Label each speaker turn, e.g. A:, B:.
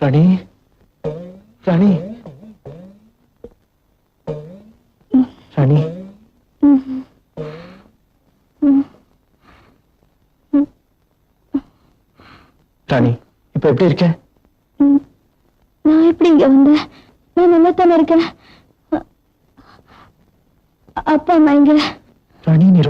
A: ரணி ரணி. ரணி. ரணி இப்ப எப்படி இருக்க?
B: நான் எப்படி இங்க வந்தேன்? நான் நல்லா தானே இருக்கேன். அப்பா அம்மா இங்க.
A: ரணி நீ